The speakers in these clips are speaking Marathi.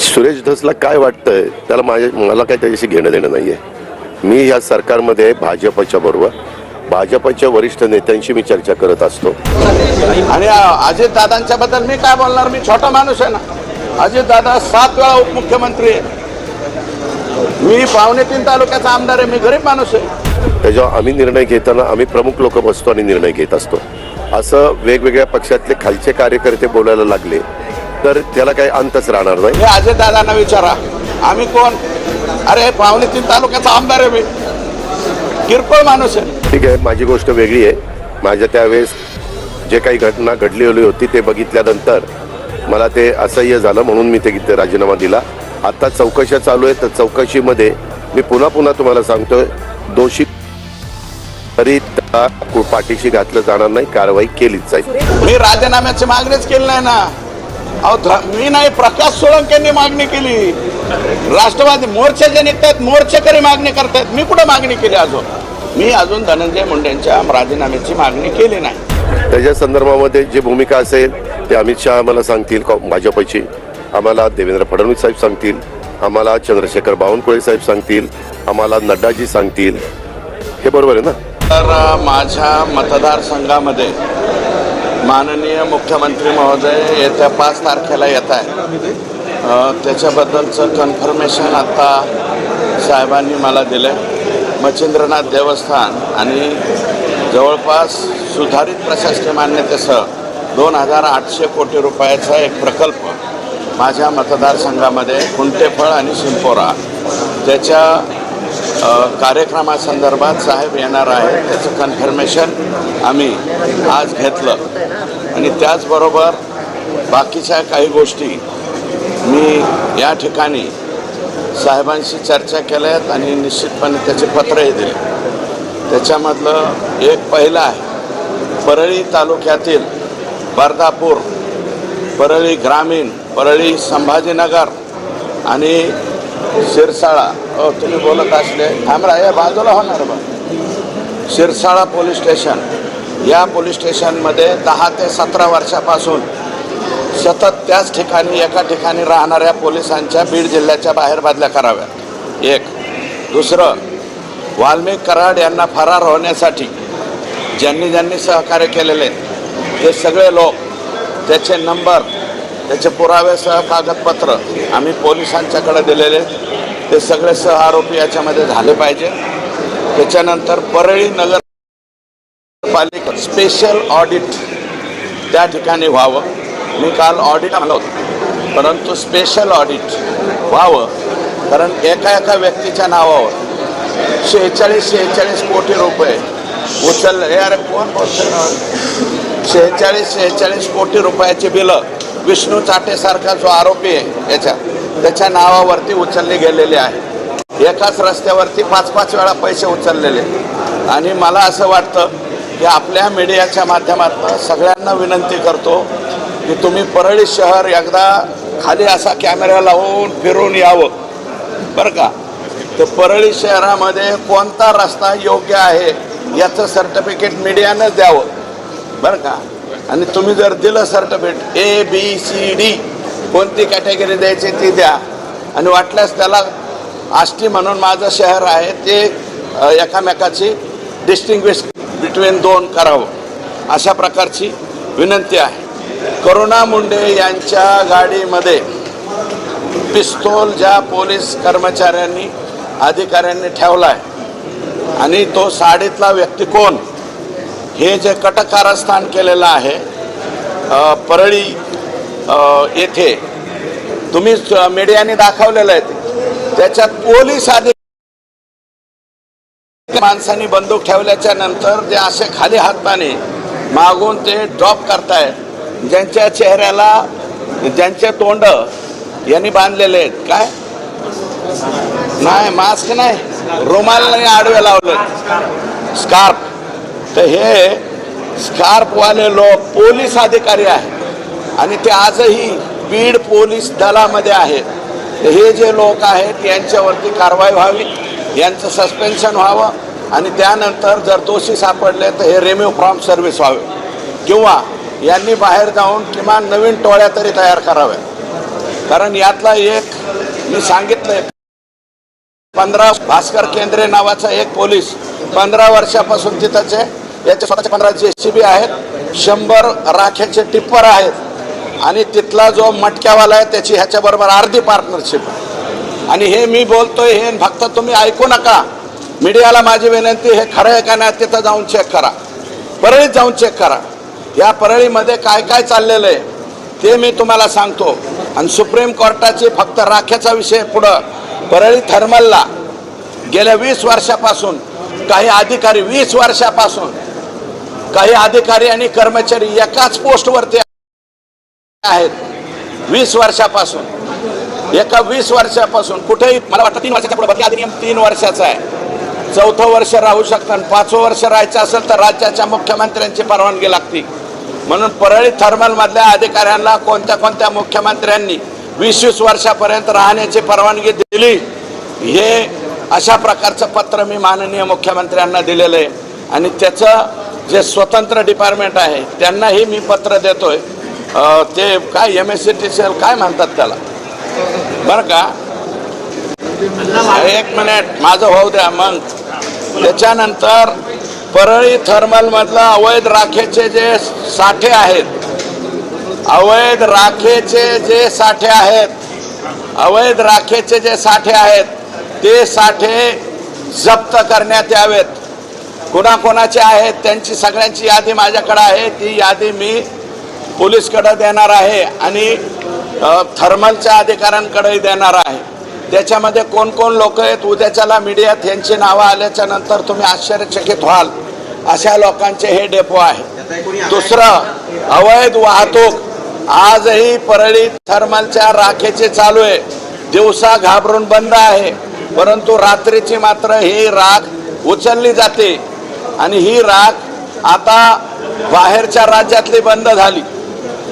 सुरेश धसला काय वाटतंय त्याला माझ्या मला काही त्याच्याशी घेणं देणं नाहीये. मी या सरकारमध्ये भाजपच्या बरोबर भाजपच्या वरिष्ठ नेत्यांशी मी चर्चा करत असतो. आणि अजित दादांच्या बद्दल मी काय बोलणार? मी छोटा माणूस आहे ना. अजित दादा सात वेळा उपमुख्यमंत्री आहे. मी पावणे तीन तालुक्याचा आमदार आहे मी गरीब माणूस आहे. त्याच्यावर आम्ही निर्णय घेताना आम्ही प्रमुख लोक बसतो आणि निर्णय घेत असतो. असं वेगवेगळ्या पक्षातले खालचे कार्यकर्ते बोलायला लागले तर त्याला काही अंतच राहणार नाही. हे अजित दादांना विचारा. आम्ही कोण? अरे पावणे तीन तालुक्याचा आमदार आहे मी. किरकोळ माणूस आहे. ठीक आहे माझी गोष्ट वेगळी आहे. माझ्या त्यावेळेस जे काही घटना घडलेली होती ते बघितल्यानंतर मला ते असह्य झालं म्हणून मी ते राजीनामा दिला. आता चौकशा चालू आहे. तर चौकशीमध्ये मी पुन्हा पुन्हा तुम्हाला सांगतोय दोषी तरी पाठीशी घातलं जाणार नाही. कारवाई केलीच जाईल. मी राजीनाम्याची मागणीच केली नाही ना. अहो मी नाही प्रकाश सोळंकेंनी मागणी केली. राष्ट्रवादी मोर्चाचे निघतात मोर्चेकरी मागणी करतायत. मी कुठं मागणी केली अजून? मी अजून धनंजय मुंडेंच्या राजीनाम्याची मागणी केली नाही. त्याच्या संदर्भामध्ये जी भूमिका असेल ते अमित शहा आम्हाला सांगतील का- भाजपची. आम्हाला देवेंद्र फडणवीस साहेब सांगतील. आम्हाला चंद्रशेखर बावनकुळे साहेब सांगतील. आम्हाला नड्डाजी सांगतील. हे बरोबर आहे ना? तर माझ्या मतदारसंघामध्ये माननीय मुख्यमंत्री महोदय येत्या पाच तारखेला येत आहे त्याच्याबद्दलचं कन्फर्मेशन आत्ता साहेबांनी मला दिलं आहे मच्छिंद्रनाथ देवस्थान आणि जवळपास सुधारित प्रशासकीय मान्यतेसह दोन हजार आठशे कोटी रुपयाचा एक प्रकल्प माझ्या मतदारसंघामध्ये कुंटेफळ आणि शिंपोरा त्याच्या कार्यक्रमासंदर्भात साहेब येणार आहे त्याचं कन्फर्मेशन आम्ही आज घेतलं. आणि त्याचबरोबर बाकीच्या काही गोष्टी मी या ठिकाणी साहेबांशी चर्चा केल्या आहेत आणि निश्चितपणे त्याचे पत्रही दिले. त्याच्यामधलं एक पहिलं आहे परळी तालुक्यातील बर्दापूर परळी ग्रामीण परळी संभाजीनगर आणि शिरसाळा. हो तुम्ही बोलत असले. थांबरा या बाजूला होणार बा शिरसाळा पोलीस स्टेशन. या पोलीस स्टेशनमध्ये दहा ते सतरा वर्षापासून सतत त्याच ठिकाणी एका ठिकाणी राहणाऱ्या पोलिसांच्या बीड जिल्ह्याच्या बाहेर बदल्या कराव्यात एक. दुसरं वाल्मिक कराड यांना फरार होण्यासाठी ज्यांनी ज्यांनी सहकार्य केलेले ते सगळे लोक त्याचे नंबर त्याचे पुरावेसह कागदपत्र आम्ही पोलिसांच्याकडे दिलेले ते सगळे सह आरोपी याच्यामध्ये झाले पाहिजे. त्याच्यानंतर परळी नगर पालिका स्पेशल ऑडिट त्या ठिकाणी व्हावं. मी काल ऑडिट आलो होतो. परंतु स्पेशल ऑडिट व्हावं कारण एका एका व्यक्तीच्या नावावर शेहेचाळीस शेहेचाळीस कोटी रुपये उचलले. हे अरे कोण बोलतोय शेहेचाळीस शेहेचाळीस कोटी रुपयाची बिलं. विष्णू चाटेसारखा जो आरोपी आहे याच्या त्याच्या नावावरती उचलली गेलेली आहे. एकाच रस्त्यावरती पाच पाच वेळा पैसे उचललेले. आणि मला असं वाटतं की आपल्या मीडियाच्या माध्यमातून सगळ्यांना विनंती करतो की तुम्ही परळी शहर एकदा खाली असा कॅमेरा लावून फिरून यावं. बरं का? तर परळी शहरामध्ये कोणता रस्ता योग्य आहे याचं सर्टिफिकेट मीडियानंच द्यावं. बरं का? आणि तुम्ही जर दिलं certificate A B C D कोणती कॅटेगरी द्यायची ती द्या. आणि वाटल्यास त्याला आष्टी म्हणून माझं शहर आहे ते एकामेकाची डिस्टिंग्विश बिटवीन दोन करावं अशा प्रकारची विनंती आहे करुणा मुंडे यांच्या गाडीमध्ये पिस्तोल ज्या पोलीस कर्मचाऱ्यांनी अधिकाऱ्यांनी ठेवला आहे आणि तो साडीतला व्यक्ती कोण हे जे कटकारस्थान केलेलं आहे परळी येथे तुम्ही मीडियाने दाखवलेलं आहे ते. त्याच्यात पोलीस अधिकारी माणसांनी बंदूक ठेवल्याच्या नंतर जे असे खाली हाताने मागून ते ड्रॉप करतायत. ज्यांच्या चेहऱ्याला ज्यांचे तोंड यांनी बांधलेले आहेत. काय? नाही मास्क नाही. रुमाल नाही आडवे लावले स्कार्फ तर हे स्कार्फवाले लोक पोलीस अधिकारी आहेत. आणि ते आजही बीड पोलीस दलामध्ये आहेत. हे जे लोक आहेत यांच्यावरती कारवाई व्हावी यांचं सस्पेन्शन व्हावं आणि त्यानंतर जर दोषी सापडले तर हे रेम्यू फ्रॉम सर्व्हिस व्हावे. किंवा यांनी बाहेर जाऊन किमान नवीन टोळ्या तरी तयार कराव्या. कारण यातला एक मी सांगितलंय पंधरा भास्कर केंद्रे नावाचा एक पोलीस पंधरा वर्षापासून तिथंच आहे. याचे स्वतःचे पंधरा जे सी बी आहेत शंभर राख्याचे टिप्पर आहेत. आणि तिथला जो मटक्यावाला आहे त्याची ह्याच्याबरोबर अर्धी पार्टनरशिप आहे. आणि हे मी बोलतोय हे फक्त तुम्ही ऐकू नका. मीडियाला माझी विनंती हे खरं आहे का नाही तिथं जाऊन चेक करा. परळीत जाऊन चेक करा. या परळीमध्ये काय काय चाललेलं आहे ते मी तुम्हाला सांगतो. आणि सुप्रीम कोर्टाची फक्त राख्याचा विषय पुढं. परळी थर्मलला गेल्या वीस वर्षापासून काही अधिकारी वीस वर्षापासून काही अधिकारी आणि कर्मचारी एकाच पोस्टवरती आहेत. वीस वर्षापासून. एका वीस वर्षापासून. कुठेही मला वाटतं तीन वर्षाच्या पुढे बदली अधिनियम तीन वर्षाचा आहे. चौथं वर्ष राहू शकतात आणि पाचवं वर्ष राहायचं असेल तर राज्याच्या मुख्यमंत्र्यांची परवानगी लागते. म्हणून परळी थर्मलमधल्या अधिकाऱ्यांना कोणत्या कोणत्या मुख्यमंत्र्यांनी वीस वीस वर्षापर्यंत राहण्याची परवानगी दिली हे अशा प्रकारचं पत्र मी माननीय मुख्यमंत्र्यांना दिलेलं आहे. आणि त्याचं जे स्वतंत्र डिपार्टमेंट आहे त्यांनाही मी पत्र देतोय. ते काय एम एस सी टी काय म्हणतात त्याला? बरं का? एक मिनिट माझं होऊ द्या मग. त्याच्यानंतर परळी थर्मलमधलं अवैध राखेचे जे साठे आहेत अवैध राखेचे जे साठे आहेत अवैध राखेचे जे साठे आहेत ते साठे जप्त करण्यात यावेत. कोणाकोणाचे आहेत त्यांची सगळ्यांची यादी माझ्याकडे आहे ती यादी मी पोलीसकडे देणार आहे आणि थर्मलच्या अधिकाऱ्यांकडेही देणार आहे. त्याच्यामध्ये कोण कोण लोक आहेत? उद्याच्याला मीडियात यांची नावं आल्याच्यानंतर तुम्ही आश्चर्यचकित व्हाल. अशा लोकांचे हे डेपो आहे. दुसरं अवैध वाहतूक. आजही परळी थर्मलच्या राखेचे चालू आहे. दिवसा घाबरून बंद आहे. परंतु रात्रीची मात्र ही राख उचलली जाते. आणि ही राख आता बाहेरच्या राज्यातली बंद झाली.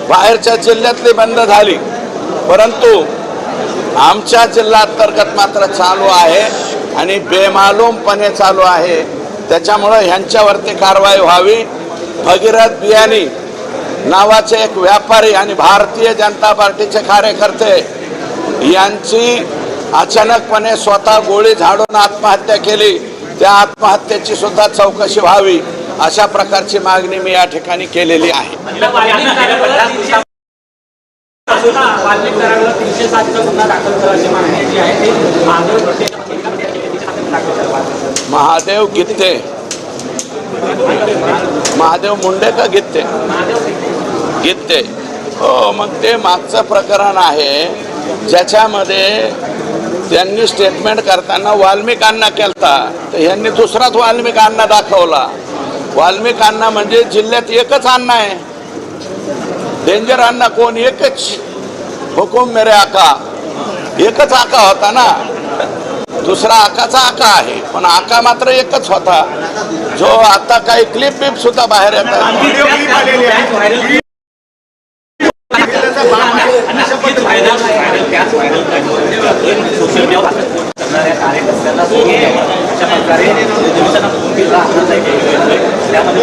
बाहेरच्या जिल्ह्यातली बंद झाली. परंतु आमच्या जिल्हा अंतर्गत मात्र चालू आहे आणि बेमालूमपणे चालू आहे. त्याच्यामुळं ह्यांच्यावरती कारवाई व्हावी. भगीरथ बियाणी नावाचे एक व्यापारी आणि भारतीय जनता पार्टीचे कार्यकर्ते यांची अचानकपणे स्वतः गोळी झाडून आत्महत्या केली. त्या आत्महत्येची सुद्धा चौकशी व्हावी अशा प्रकारची मागणी मी या ठिकाणी केलेली आहे. वाल्मिक तीनशे सातचा गुन्हा दाखल करा अशी मागणी जी आहे. ती महादेव भट्टे महादेव गित्ते. महादेव मुंडे का गित्ते? गित्ते. हो मग ते मागचं प्रकरण आहे. ज्याच्यामध्ये त्यांनी स्टेटमेंट करताना वाल्मिकांना केलता. तर ह्यांनी दुसराच वाल्मिकांना दाखवला. वाल्मिकांना म्हणजे जिल्ह्यात एकच अण्णा आहे. डेंजर अण्णा कोण? एकच. हुकुम मेरे आका। एकच आका होता ना? दुसरा आकाचा आका आहे. पण आका मात्र एकच होता. जो आता काही क्लिप बिप सुद्धा बाहेर येतात त्यामध्ये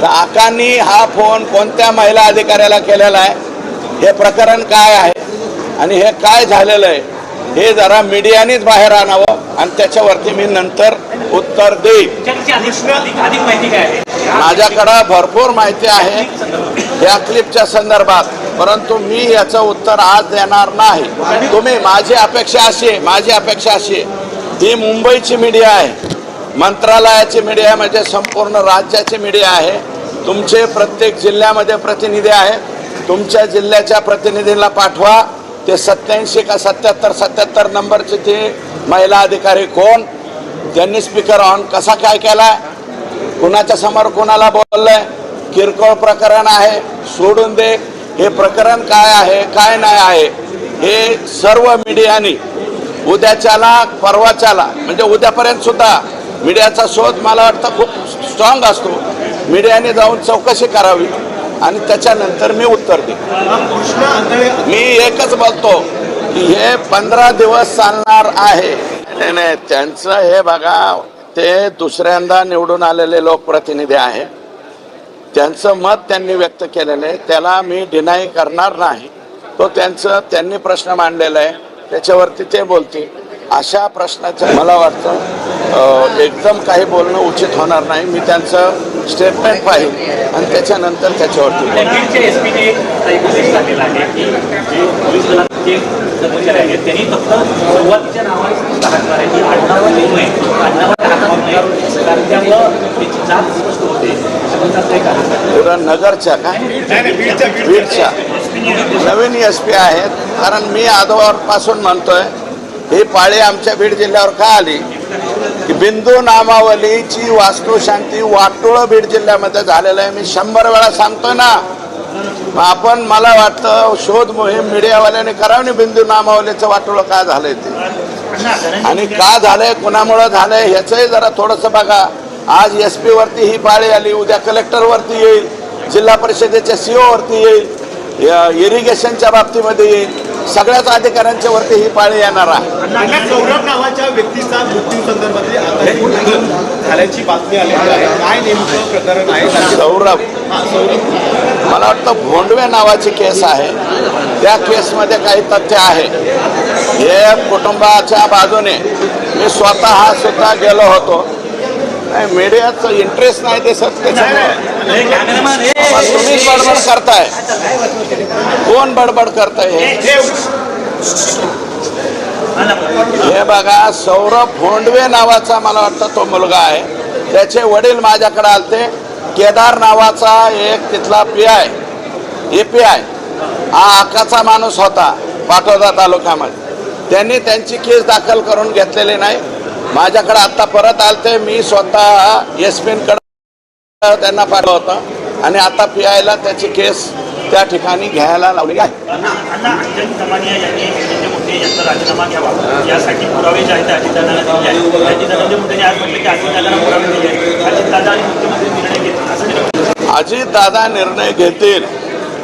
तर आकांनी हा फोन कोणत्या महिला अधिकाऱ्याला केलेला आहे? हे प्रकरण काय आहे? आणि हे काय झालेलं आहे? हे जरा मीडियानेच बाहेर आणावं आणि त्याच्यावरती मी नंतर उत्तर देईन. माझ्याकडं भरपूर माहिती आहे या क्लिपच्या संदर्भात परंतु मी याचं उत्तर आज देणार नाही. तुम्ही माझी अपेक्षा अशी आहे माझी अपेक्षा अशी आहे. ही मुंबईची मीडिया आहे. मंत्रालयाची मीडिया म्हणजे संपूर्ण राज्याची मीडिया आहे. तुमचे प्रत्येक जिल्ह्यामध्ये प्रतिनिधी आहेत तुमच्या जिल्ह्याच्या प्रतिनिधींना पाठवा. ते सत्याऐंशी का सत्याहत्तर सत्याहत्तर नंबरचे ते महिला अधिकारी कोण? त्यांनी स्पीकर ऑन कसा काय केलाय? कुणाच्या समोर कुणाला बोललंय? किरकोळ प्रकरण आहे. सोडून दे. हे प्रकरण काय आहे काय नाही आहे? हे सर्व मीडियानी उद्याच्याला परवाच्याला म्हणजे उद्यापर्यंत सुद्धा मीडियाचा शोध मला वाटतं खूप स्ट्रॉंग असतो. मीडियाने जाऊन चौकशी करावी आणि त्याच्यानंतर मी उत्तर देईन. मी एकच बोलतो की हे पंधरा दिवस चालणार आहे. नाही नाही त्यांचं हे बघा ते दुसऱ्यांदा निवडून आलेले लोकप्रतिनिधी आहे. त्यांचं मत त्यांनी व्यक्त केलेलं आहे. त्याला मी डिनाय करणार नाही. तो त्यांचं त्यांनी प्रश्न मांडलेला आहे. त्याच्यावरती ते बोलतील. अशा प्रश्नाचं मला वाटतं एकदम काही बोलणं उचित होणार नाही. मी त्यांचं स्टेटमेंट पाहिजे आणि त्याच्यानंतर त्याच्यावरती की कर्मचारी आहेत त्यांनी फक्त सुरुवातीच्या नावाने टाकणार आहे की आडनावं लिहू नये आडनावं कारण त्यामुळं त्याची जात स्पष्ट होते. नगरच्या काय बीडच्या नवीन एस पी आहेत. कारण मी आजोबापासून म्हणतोय ही पाळी आमच्या बीड जिल्ह्यावर का आली? की बिंदू नामावलीची वास्तुशांती वाटोळं बीड जिल्ह्यामध्ये झालेलं आहे. मी शंभर वेळा सांगतोय ना. मग आपण मला वाटतं शोध मोहीम मीडियावाल्याने करावी. बिंदू नामावलीचं वाटोळं का झालंय ते? आणि का झालंय कुणामुळं झालंय ह्याचंही जरा थोडंसं बघा. आज एस पी वरती ही पाळी आली उद्या कलेक्टरवरती येईल जिल्हा परिषदेच्या सीओ वरती येईल या इरिगेशनच्या बाबतीमध्ये येईल. सगळ्याच अधिकाऱ्यांच्या वरती ही पाळी येणार आहे. सौरभ नावाच्या व्यक्तीचा मृत्यू संदर्भातली झाल्याची बातमी आलेली आहे. काय नेमकं प्रकरण आहे? सौरभ मला वाटतं भोंडवे नावाची केस आहे. त्या केसमध्ये काही तथ्य आहे. हे कुटुंबाच्या बाजूने मी स्वतः सुद्धा गेलो होतो. नाही मीडियाचं इंटरेस्ट नाही ते मग तुम्हीच बडबड करताय. कोण बडबड करताय हे? हे बघा सौरभ भोंडवे नावाचा मला वाटतं तो मुलगा आहे. त्याचे वडील माझ्याकडे आलते. केदार नावाचा एक तिथला P I. A P I. हा आकाचा माणूस होता पाटोदा तालुक्यामध्ये. त्यांनी त्यांची केस दाखल करून घेतलेली नाही. माझ्याकडे आत्ता परत आलते. मी स्वतः एस पीकडे त्यांना पाठवलं होतं. आणि आता पी आयला त्याची केस त्या ठिकाणी घ्यायला लावली आहे. अजितदादा निर्णय घेतील. असं ते अजितदादा निर्णय घेतील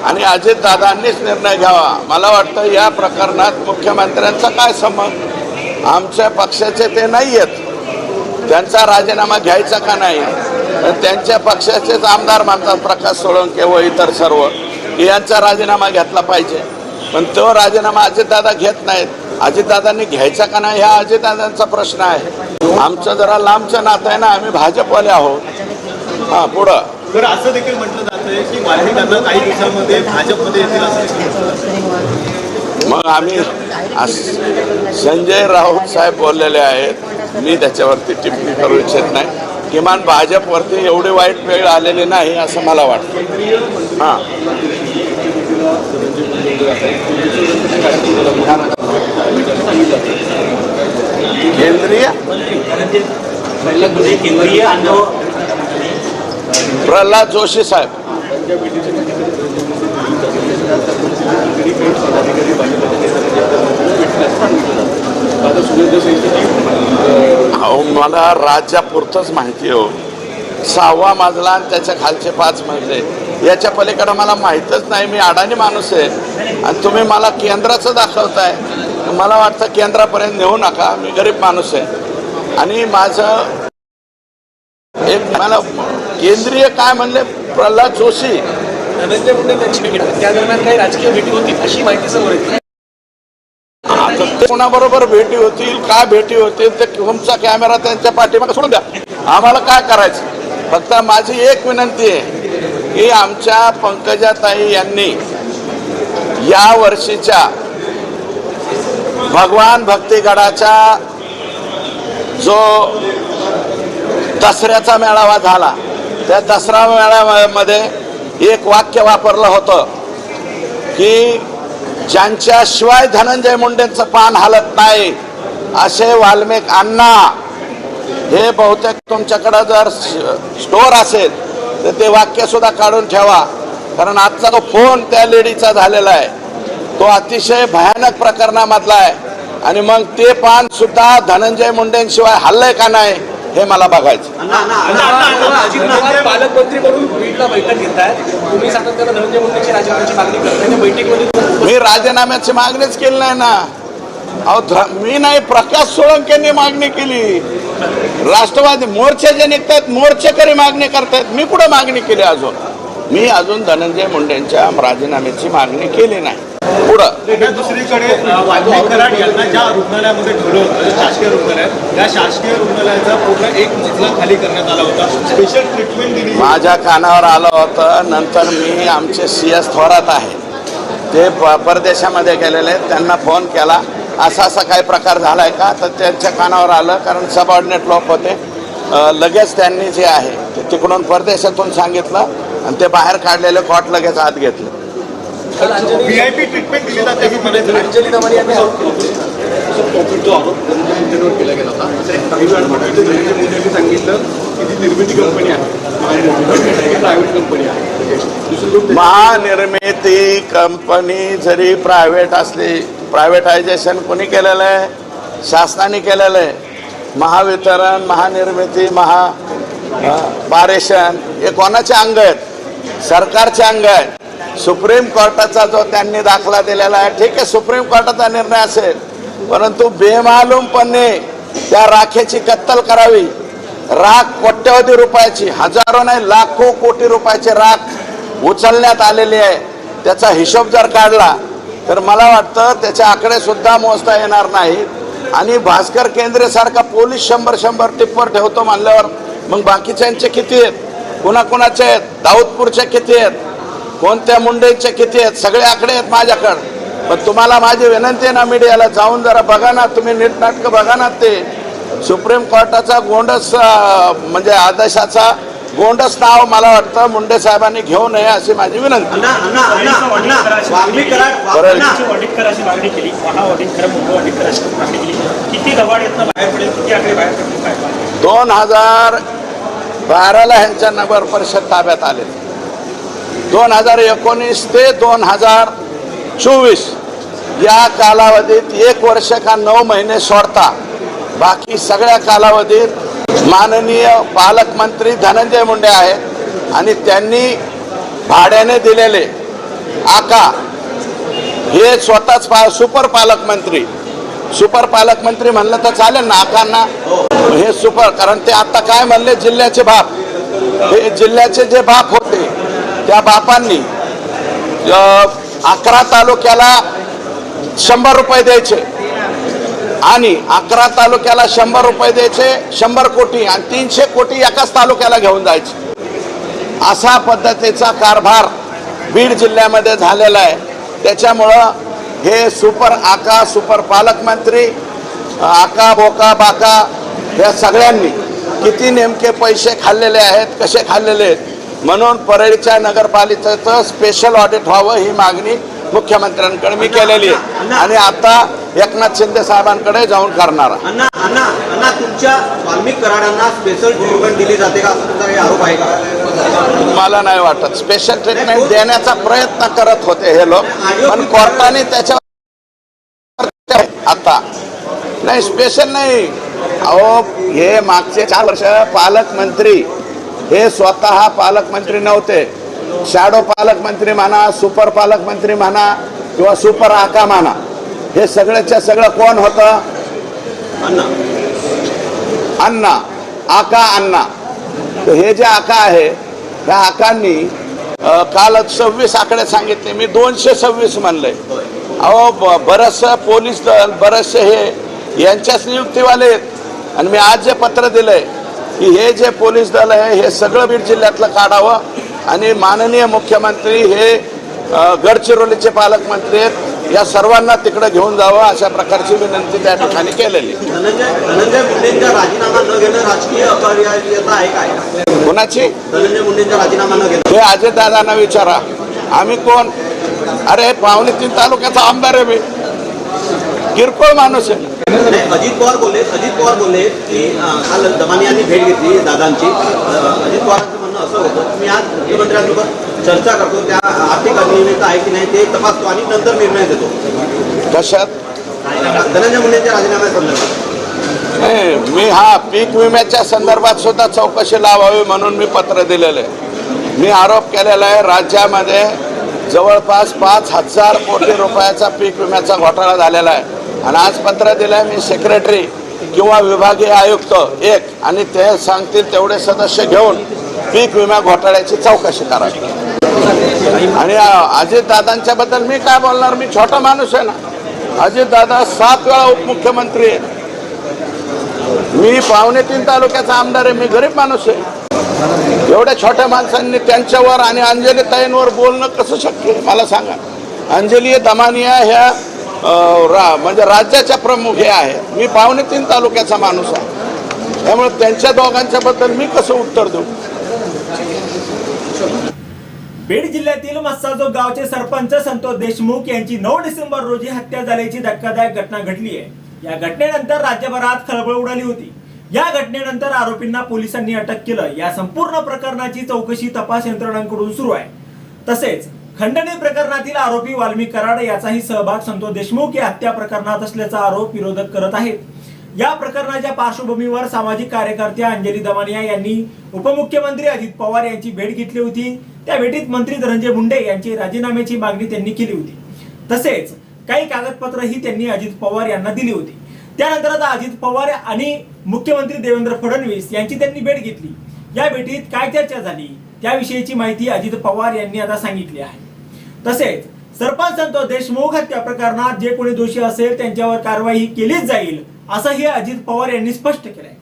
आणि अजितदादांनीच निर्णय घ्यावा. मला वाटतं या प्रकरणात मुख्यमंत्र्यांचा काय संबंध? आमच्या पक्षाचे ते नाही आहेत त्यांचा राजीनामा घ्यायचा का नाही? त्यांच्या पक्षाचेच आमदार मानतात प्रकाश सोळंके व इतर सर्व. की यांचा राजीनामा घेतला पाहिजे. पण तो राजीनामा अजितदादा घेत नाहीत. अजितदादांनी घ्यायचा का नाही हा अजितदादांचा प्रश्न आहे. आमचं जरा लांबचं नातं आहे ना आम्ही भाजपवाले आहोत. हां पुढं. तर असं देखील म्हटलं जातंय की काही दिवसांमध्ये भाजपमध्ये येतील असं मग आम्ही संजय राऊत साहेब बोललेले आहेत. मी त्याच्यावरती टिप्पणी करू इच्छित नाही. किमान भाजपवरती एवढी वाईट वेळ आलेली नाही असं मला वाटतं. हां. केंद्रीय? प्रल्हाद जोशी साहेब. अहो मला राज्यापुरतंच माहिती हो. सहावा मजला आणि त्याच्या खालचे पाच मजले. याच्या पलीकडं मला माहीतच नाही मी अडाणी माणूस आहे. आणि तुम्ही मला केंद्राचं दाखवताय. मला वाटतं केंद्रापर्यंत नेऊ नका मी गरीब माणूस आहे. आणि माझं एक मला केंद्रीय काय म्हणले? प्रल्हाद जोशी. धनंजय मुंडे त्यांची भेट त्या दरम्यान काही राजकीय भेटी होती अशी माहिती समोर येते. आता कोणाबरोबर भेटी होतील काय भेटी होतील ते तुमचा कॅमेरा त्यांच्या पाठीमागे सोडून द्या. आम्हाला काय करायचं? फक्त माझी एक विनंती आहे की आमच्या पंकजाताई यांनी या वर्षीच्या भगवान भक्तिगडाच्या जो दसऱ्याचा मेळावा झाला त्या दसरा मेळाव्यामध्ये एक वाक्य वापरलं होतं की ज्यांच्याशिवाय धनंजय मुंडेंचं पान हलत नाही असे वाल्मिक अण्णा हे बहुतेक तुमच्याकडं जर स्टोअर असेल तर ते वाक्य सुद्धा काढून ठेवा. कारण आजचा तो फोन त्या लेडीचा झालेला आहे. तो अतिशय भयानक प्रकरणामधला आहे. आणि मग ते पान सुद्धा धनंजय मुंडेंशिवाय हल्लंय का नाही हे मला बघायचं. अजित पवार पालकमंत्री म्हणून बीडला बैठक घेत आहेत. तुम्ही सातत्यानं धनंजय मुंडेची राजीनाम्याची मागणी करताय त्या बैठकीमध्ये मी राजीनाम्याची मागणीच केली नाही ना. अहो मी नाही प्रकाश सोळंकेंनी मागणी केली. राष्ट्रवादी मोर्चे जे निघतात मोर्चेकरी मागणी करतायत. मी कुठं मागणी केली अजून? मी अजून धनंजय मुंडेंच्या राजीनाम्याची मागणी केली नाही. पुढं. दुसरीकडे कराड यांना ज्या रुग्णालयामध्ये ठेवलं होतं जे शासकीय त्या शासकीय रुग्णालयाचा पूर्ण एक मजला खाली करण्यात आला होता. स्पेशल ट्रीटमेंट दिली. माझ्या कानावर आलं होतं नंतर मी आमचे सी एस थोरात आहे ते परदेशामध्ये गेलेले त्यांना फोन केला. असा असा काही प्रकार झाला आहे का? तर त्यांच्या कानावर आलं कारण सबऑर्डिनेट लोक होते. लगेच त्यांनी जे आहे ते तिकडून परदेशातून सांगितलं आणि ते बाहेर काढलेले कॉट लगेच आत घेतले. व्हीआयपी ट्रीटमेंट दिली जाते असं म्हणायचं नाही. अंजली दमानी यांनी आरोप केला. जो आरोप केला गेला होता काही वेळापूर्वी धनंजय मुंडेंनी सांगितलं की ती निर्मिती कंपनी आहे. प्रायव्हेट कंपनी आहे महानिर्मिती कंपनी जरी प्रायव्हेट असली प्रायव्हेटायझेशन कोणी केलेलं आहे? शासनाने केलेलं आहे. महावितरण महानिर्मिती महा पारेषण हे कोणाचे अंग आहेत? सरकारचे अंग आहेत. सुप्रीम कोर्टाचा जो त्यांनी दाखला दिलेला आहे ठीक आहे सुप्रीम कोर्टाचा निर्णय असेल परंतु बेमालूमपणे त्या राखेची कत्तल करावी. राख कोट्यवधी रुपयाची हजारो नाही लाखो कोटी रुपयाची राख उचलण्यात आलेली आहे. त्याचा हिशोब जर काढला तर मला वाटतं त्याचे आकडे सुद्धा मोजता येणार नाहीत आणि भास्कर केंद्रेसारखा पोलीस शंभर शंभर टिप्पर ठेवतो म्हणल्यावर मग बाकीच्यांचे किती आहेत? कुणाकुणाचे आहेत? दाऊदपूरचे किती आहेत? कोणत्या मुंडेचे किती आहेत सगळे आकडे आहेत माझ्याकडं. पण तुम्हाला माझी विनंती आहे ना मीडियाला जाऊन जरा बघा ना तुम्ही नीटनाटकं बघा ना ते. सुप्रीम कोर्टाचा गोंडस म्हणजे आदेशाचा गोंडस नाव मला वाटतं मुंडे साहेबांनी घेऊ नये अशी माझी विनंती. बरं. ऑडिट करायची मागणी केली. महा ऑडिट करा मुंबई ऑडिट करायची मागणी केली. किती लवाड येतं बाहेर पडेल किती आकडे बाहेर पडतील काय दोन हजार बाराला ह्यांच्या नगर परिषद ताब्यात आले दोन हजार एकोणीस ते दोन हजार चोवीस. या कालावधीत एक वर्ष का नऊ महिने सोडता. बाकी सगळ्या कालावधीत माननीय पालकमंत्री धनंजय मुंडे आहेत आणि त्यांनी भाड्याने दिलेले आका हे स्वतःच पा सुपर पालकमंत्री. सुपर पालकमंत्री म्हणलं तर चालेल ना आकांना. हे सुपर कारण ते आता काय म्हणले जिल्ह्याचे बाप. हे जिल्ह्याचे जे बाप होते त्या बापांनी अकरा तालुक्याला शंभर रुपये द्यायचे. आणि अकरा तालुक्याला शंभर रुपये द्यायचे शंभर कोटी आणि तीनशे कोटी एकाच तालुक्याला घेऊन जायचे. असा पद्धतीचा कारभार बीड जिल्ह्यामध्ये झालेला आहे. त्याच्यामुळं हे सुपर आका सुपर पालकमंत्री आका बोका बाका या सगळ्यांनी किती नेमके पैसे खाल्लेले आहेत कसे खाल्लेले आहेत म्हणून परळीच्या नगरपालिकेचं स्पेशल ऑडिट व्हावं ही मागणी मुख्यमंत्र्यांकडे मी केलेली आहे. आणि आता एकनाथ शिंदे साहेबांकडे जाऊन करणार आहे. अण्णा अण्णा अण्णा तुमच्या वाल्मिक कराडांना स्पेशल ट्रीटमेंट दिली जाते का? असं तुमचा काही आरोप आहे का? मला नाही वाटत. स्पेशल ट्रीटमेंट देण्याचा प्रयत्न करत होते हे लोक. पण कोर्टाने त्याच्यावर आता नाही स्पेशल नाही. अहो हे मागचे चार वर्ष पालकमंत्री हे स्वतः पालकमंत्री नव्हते. शॅडो पालकमंत्री म्हणा सुपर पालकमंत्री म्हणा किंवा सुपर आका म्हणा हे सगळ्याच्या सगळं कोण होतं? अण्णा. अण्णा. आका अण्णा. तर हे जे आका आहे त्या आकांनी काल सव्वीस आकडे सांगितले. मी दोनशे सव्वीस म्हणलंय. अहो बरचसं पोलीस दल बरेचसे हे यांच्याच नियुक्तीवाले आहेत. आणि मी आज जे पत्र दिलंय की हे जे पोलीस दल आहे हे सगळं बीड जिल्ह्यातलं काढावं. आणि माननीय मुख्यमंत्री हे गडचिरोलीचे पालकमंत्री आहेत या सर्वांना तिकडे घेऊन जावं अशा प्रकारची विनंती त्या ठिकाणी केलेली. धनंजय धनंजय मुंडेंचा राजीनामा न घेणं राजकीय अपरिहार्यता आहे काय? कोणाची? धनंजय मुंडेंचा राजीनामा न घेणं. हे अजयदादांना विचारा. आम्ही कोण? अरे पावणे तीन तालुक्याचा आमदार आहे मी. किरकोळ माणूस आहे. अजित पवार बोलले अजित पवार बोलले की काल दमानी यांनी भेट घेतली दादांची. अजित पवारांचं म्हणणं असं होतं की मी आज मुख्यमंत्र्यांसोबत चर्चा करतो त्या आर्थिक अनियमितता आहे की नाही ते तपासतो आणि नंतर निर्णय देतो. कशात? धनंजय मुंडेंच्या राजीनाम्यासंदर्भात नाही मी हा पीक विम्याच्या संदर्भात सुद्धा चौकशी लावावी म्हणून मी पत्र दिलेलं आहे. मी आरोप केलेला आहे राज्यामध्ये जवळपास पाच हजार कोटी रुपयाचा पीक विम्याचा घोटाळा झालेला आहे. आणि आज पत्र दिलाय आहे मी सेक्रेटरी किंवा विभागीय आयुक्त एक आणि ते सांगतील तेवढे सदस्य घेऊन पीक विमा घोटाळ्याची चौकशी करावी. आणि अजित दादांच्या बद्दल मी काय बोलणार? मी छोटा माणूस आहे ना. अजित दादा सात वेळा उपमुख्यमंत्री आहेत. मी पावणे तीन तालुक्याचा आमदार आहे मी गरीब माणूस आहे. एवढ्या छोट्या माणसांनी त्यांच्यावर आणि अंजली ताईंवर बोलणं कसं शक्य मला सांगा. अंजली दमानिया ह्या रा म्हणजे राज्याच्या प्रमुख हे आहे. मी पावणे तीन तालुक्याचा माणूस आहे. त्यामुळे त्यांच्या दोघांच्या बद्दल मी कसं उत्तर देऊ? बीड जिल्ह्यातील मस्साजो गावचे सरपंच संतोष देशमुख यांची नऊ डिसेंबर रोजी हत्या झाल्याची धक्कादायक घटना घडली आहे. या घटनेनंतर राज्यभरात खळबळ उडाली होती. या घटनेनंतर आरोपींना पोलिसांनी अटक केलं. या संपूर्ण प्रकरणाची चौकशी तपास यंत्रणांकडून सुरू आहे. तसेच खंडणी प्रकरणातील आरोपी वाल्मिक कराड याचाही सहभाग संतोष देशमुख या हत्या प्रकरणात असल्याचा आरोप विरोधक करत आहेत. या प्रकरणाच्या पार्श्वभूमीवर सामाजिक कार्यकर्त्या अंजली दमानिया यांनी उपमुख्यमंत्री अजित पवार यांची भेट घेतली होती. त्या भेटीत मंत्री धनंजय मुंडे यांची राजीनाम्याची मागणी त्यांनी केली होती. तसेच काही कागदपत्रही त्यांनी अजित पवार यांना दिली होती. त्यानंतर आता अजित पवार आणि मुख्यमंत्री देवेंद्र फडणवीस यांची त्यांनी भेट घेतली. या भेटीत काय चर्चा झाली? त्याविषयीची माहिती अजित पवार यांनी आता सांगितली आहे. तसेच सरपंच संतोष देशमुख हत्या प्रकरणात जे कोणी दोषी असेल त्यांच्यावर कारवाई केलीच जाईल असंही अजित पवार यांनी स्पष्ट केलंय.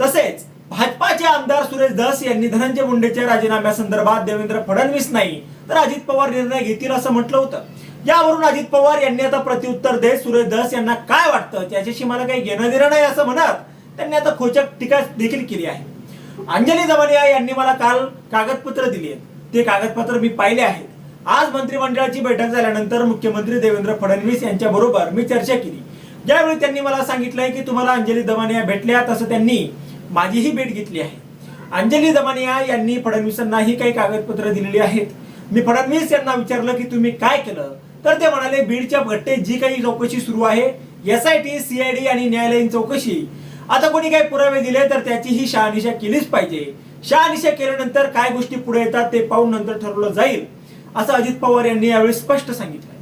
तसेच भाजपाचे आमदार सुरेश धस यांनी धनंजय मुंडेच्या राजीनाम्यासंदर्भात देवेंद्र फडणवीस नाही तर अजित पवार निर्णय घेतील असं म्हटलं होतं. यावरून अजित पवार यांनी आता प्रत्युत्तर देत सुरेश धस यांना काय वाटतं? त्याच्याशी मला काही घेणं देणं नाही असं म्हणत त्यांनी आता खोचक टीका देखील केली आहे. अंजली दमानिया यांनी मला काल कागदपत्र दिली आहेत. ते कागदपत्र मी पाहिले आहेत. आज मंत्रिमंडळाची बैठक झाल्यानंतर मुख्यमंत्री देवेंद्र फडणवीस यांच्या बरोबर मी चर्चा केली. ज्यावेळी त्यांनी मला सांगितलंय की तुम्हाला अंजली दमानिया भेटल्या तसं त्यांनी माझीही भेट घेतली आहे. अंजली दमानिया यांनी फडणवीसांनाही काही कागदपत्र दिलेली आहेत. मी फडणवीस यांना विचारलं की तुम्ही काय केलं? तर ते म्हणाले बीडच्या घट्टे जी काही चौकशी सुरू आहे एस आय टी सीआयडी आणि न्यायालयीन चौकशी. आता कोणी काही पुरावे दिले तर त्याचीही शहानिशा केलीच पाहिजे. शहानिशा केल्यानंतर काय गोष्टी पुढे येतात ते पाहून नंतर ठरवलं जाईल. असं अजित पवार यांनी यावेळी स्पष्ट सांगितलं.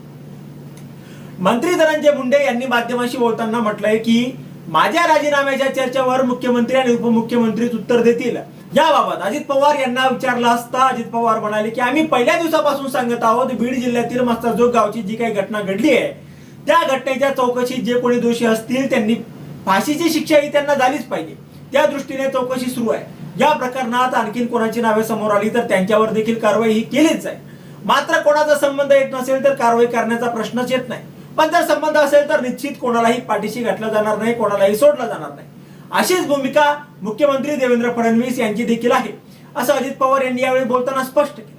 मंत्री धनंजय मुंडे यांनी माध्यमांशी बोलताना म्हटलंय की माझ्या राजीनाम्याच्या चर्चेवर मुख्यमंत्री आणि उपमुख्यमंत्रीच उत्तर देतील. याबाबत अजित पवार यांना विचारलं असता अजित पवार म्हणाले की आम्ही पहिल्या दिवसापासून सांगत आहोत बीड जिल्ह्यातील मस्ताजोग गावची जी काही घटना घडली आहे त्या घटनेच्या चौकशीत जे कोणी दोषी असतील त्यांनी फाशीची शिक्षा ही त्यांना झालीच पाहिजे. त्या दृष्टीने चौकशी सुरू आहे. या प्रकरणात आणखीन कोणाची नावे समोर आली तर त्यांच्यावर देखील कारवाई ही केलीच जाईल. मात्र कोणाचा संबंध येत नसेल तर कारवाई करण्याचा प्रश्नच येत नाही. पण जर संबंध असेल तर निश्चित कोणालाही पाठीशी घातलं जाणार नाही कोणालाही सोडला जाणार नाही. अशीच भूमिका मुख्यमंत्री देवेंद्र फडणवीस यांची देखील आहे असं अजित पवार यांनी यावेळी बोलताना स्पष्ट केलं.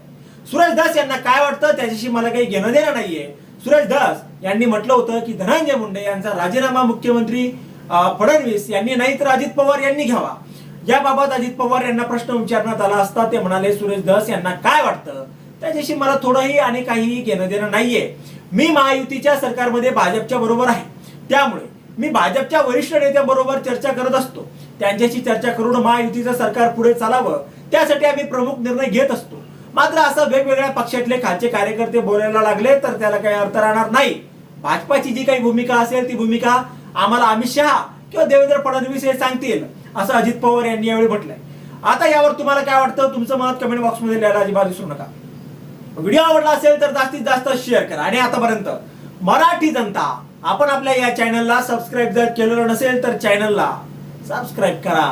सुरेश दास यांना काय वाटतं? त्याच्याशी मला काही घेणं देणं नाहीये. सुरेश दास यांनी म्हटलं होतं की धनंजय मुंडे यांचा राजीनामा मुख्यमंत्री फडणवीस यांनी नाही तर अजित पवार यांनी घ्यावा. याबाबत अजित पवार यांना प्रश्न विचारण्यात आला असता ते म्हणाले सुरेश दास यांना काय वाटतं? त्याच्याशी मला थोडंही आणि काहीही घेणं देणं नाहीये. मी महायुतीच्या सरकारमध्ये भाजपच्या बरोबर आहे. त्यामुळे मी भाजपच्या वरिष्ठ नेत्यांबरोबर चर्चा करत असतो. त्यांच्याशी चर्चा करून महायुतीचं सरकार पुढे चालावं त्यासाठी आम्ही प्रमुख निर्णय घेत असतो. मात्र असं वेगवेगळ्या पक्षातले खालचे कार्यकर्ते बोलायला लागले तर त्याला काही अर्थ राहणार नाही. भाजपाची जी काही भूमिका असेल ती भूमिका आम्हाला अमित शहा किंवा देवेंद्र फडणवीस हे सांगतील असं अजित पवार यांनी यावेळी म्हटलंय. आता यावर तुम्हाला काय वाटतं? तुमचं मत कमेंट बॉक्समध्ये लिहायला अजिबात विसरू नका. व्हिडिओ आवडला असेल तर जास्तीत जास्त शेअर करा. आणि आतापर्यंत मराठी जनता आपण आपल्या या चॅनलला सबस्क्राईब जर केलेलं नसेल तर चॅनलला सबस्क्राईब करा.